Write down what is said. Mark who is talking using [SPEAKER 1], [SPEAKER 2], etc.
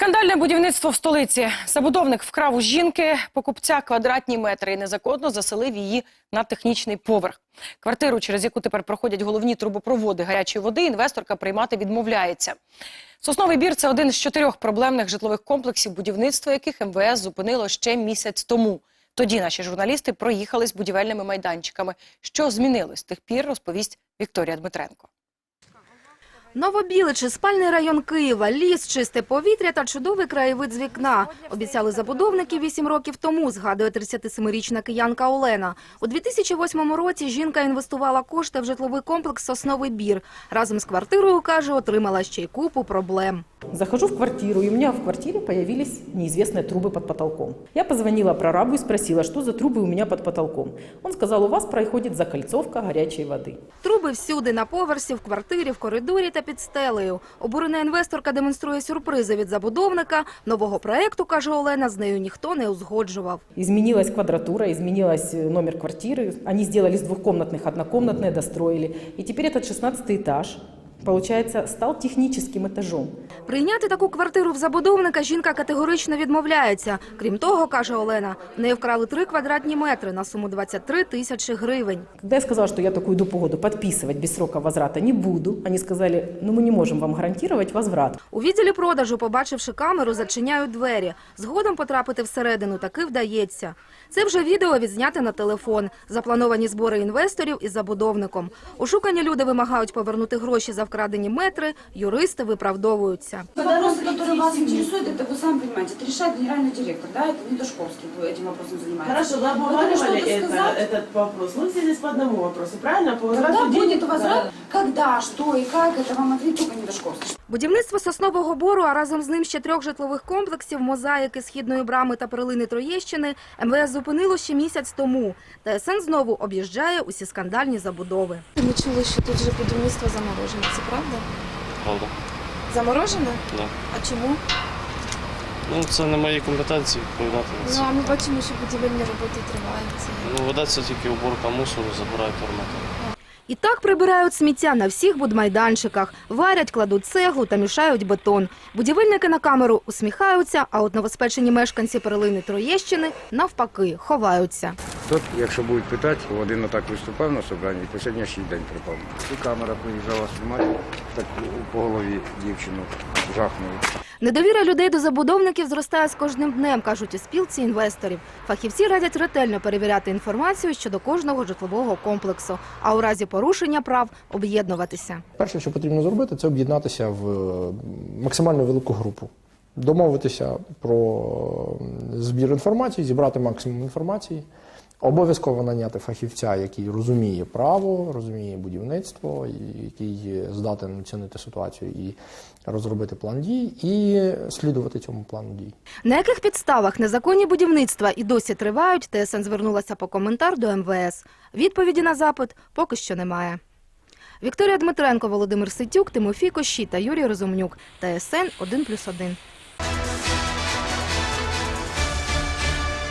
[SPEAKER 1] Скандальне будівництво в столиці. Забудовник вкрав у жінки покупця квадратні метри і незаконно заселив її на технічний поверх. Квартиру, через яку тепер проходять головні трубопроводи гарячої води, інвесторка приймати відмовляється. Сосновий бір це один з чотирьох проблемних житлових комплексів, будівництво яких МВС зупинило ще місяць тому. Тоді наші журналісти проїхались будівельними майданчиками. Що змінилось з тих пір, розповість Вікторія Дмитренко.
[SPEAKER 2] Новобіличі, спальний район Києва, ліс, чисте повітря та чудовий краєвид з вікна. Обіцяли забудовники вісім років тому, згадує 37-річна киянка Олена. У 2008 році жінка інвестувала кошти в житловий комплекс «Сосновий бір». Разом з квартирою, каже, отримала ще й купу проблем.
[SPEAKER 3] Захожу в квартиру, и у меня в квартире появились неизвестные трубы под потолком. Я позвонила прорабу и спросила, что за трубы у меня под потолком. Он сказал, у вас проходит закольцовка горячей воды.
[SPEAKER 2] Труби всюди, на поверсі, в квартирі, в коридорі та під стелею. Обурена інвесторка демонструє сюрпризи від забудовника. Нового проекту, каже Олена, з нею ніхто не узгоджував.
[SPEAKER 3] Изменилась квадратура, изменилась э, номер квартиры. Они сделали с двухкомнатных однокомнатные, достроили. И теперь этот 16 этаж, получается, стал техническим этажом.
[SPEAKER 2] Прийняти таку квартиру в забудовника жінка категорично відмовляється. Крім того, каже Олена, в неї вкрали три квадратні метри на суму 23 тисячі гривень.
[SPEAKER 3] Когда я сказала, что я такую допогоду подписывать без срока возврата не буду, они сказали, ну мы не можем вам гарантировать возврат.
[SPEAKER 2] У відділі продажу, побачивши камеру, зачиняють двері. Згодом потрапити всередину таки вдається. Це вже відео відзняте на телефон. Заплановані збори інвесторів із забудовником. Ушукані люди вимагають повернути гроші за вкрадені метри, юристи виправдовуються.
[SPEAKER 4] Вопросы, которые вас интересуют, это вы сами понимаете, это решает генеральный директор, да, это не Дашковский этим вопросом занимается.
[SPEAKER 5] Хорошо, вы
[SPEAKER 4] Вы
[SPEAKER 5] обговаривали
[SPEAKER 4] что-то
[SPEAKER 5] это,
[SPEAKER 4] сказать?
[SPEAKER 5] этот вопрос. Мы здесь по одному вопросу, правильно? По
[SPEAKER 4] Когда
[SPEAKER 5] возврату
[SPEAKER 4] будет
[SPEAKER 5] денег,
[SPEAKER 4] возврат,
[SPEAKER 5] да.
[SPEAKER 4] когда, что и как, это вам ответит только не Дашковский.
[SPEAKER 2] Будівництво соснового бору, а разом з ним ще трьох житлових комплексів, мозаїки східної брами та перлини Троєщини МВС зупинило ще місяць тому. ТСН знову об'їжджає усі скандальні забудови.
[SPEAKER 6] Ми чули, що тут же будівництво заморожене. Це правда?
[SPEAKER 7] Правда,
[SPEAKER 6] Заморожене?
[SPEAKER 7] да.
[SPEAKER 6] А чому?
[SPEAKER 7] Ну, це не мої компетенції відповідати на
[SPEAKER 6] Ну а ми бачимо, що будівельні роботи триваються.
[SPEAKER 7] Ну, ведеться тільки уборка мусору, забирають арматуру.
[SPEAKER 2] І так прибирають сміття на всіх будмайданчиках, варять, кладуть цеглу та мішають бетон. Будівельники на камеру усміхаються, а от новоспечені мешканці перлини Троєщини навпаки ховаються.
[SPEAKER 8] Тут, якщо будуть питати, один отак виступав на собранні, по сьогоднішній день пропав. І камера приїжджала знімати, так по голові дівчину жахнули.
[SPEAKER 2] Недовіра людей до забудовників зростає з кожним днем, кажуть у спілці інвесторів. Фахівці радять ретельно перевіряти інформацію щодо кожного житлового комплексу, а у разі порушення прав об'єднуватися.
[SPEAKER 9] Перше, що потрібно зробити, це об'єднатися в е, максимально велику групу. Домовитися про збір інформації, зібрати максимум інформації, обов'язково наняти фахівця, який розуміє право, розуміє будівництво, який здатен оцінити ситуацію і розробити план дій, і слідувати цьому плану дій.
[SPEAKER 2] На яких підставах незаконні будівництва і досі тривають, ТСН звернулася по коментар до МВС. Відповіді на запит поки що немає. Вікторія Дмитренко, Володимир Ситюк, Тимофій Кощі та Юрій Розумнюк. ТСН 1+,1.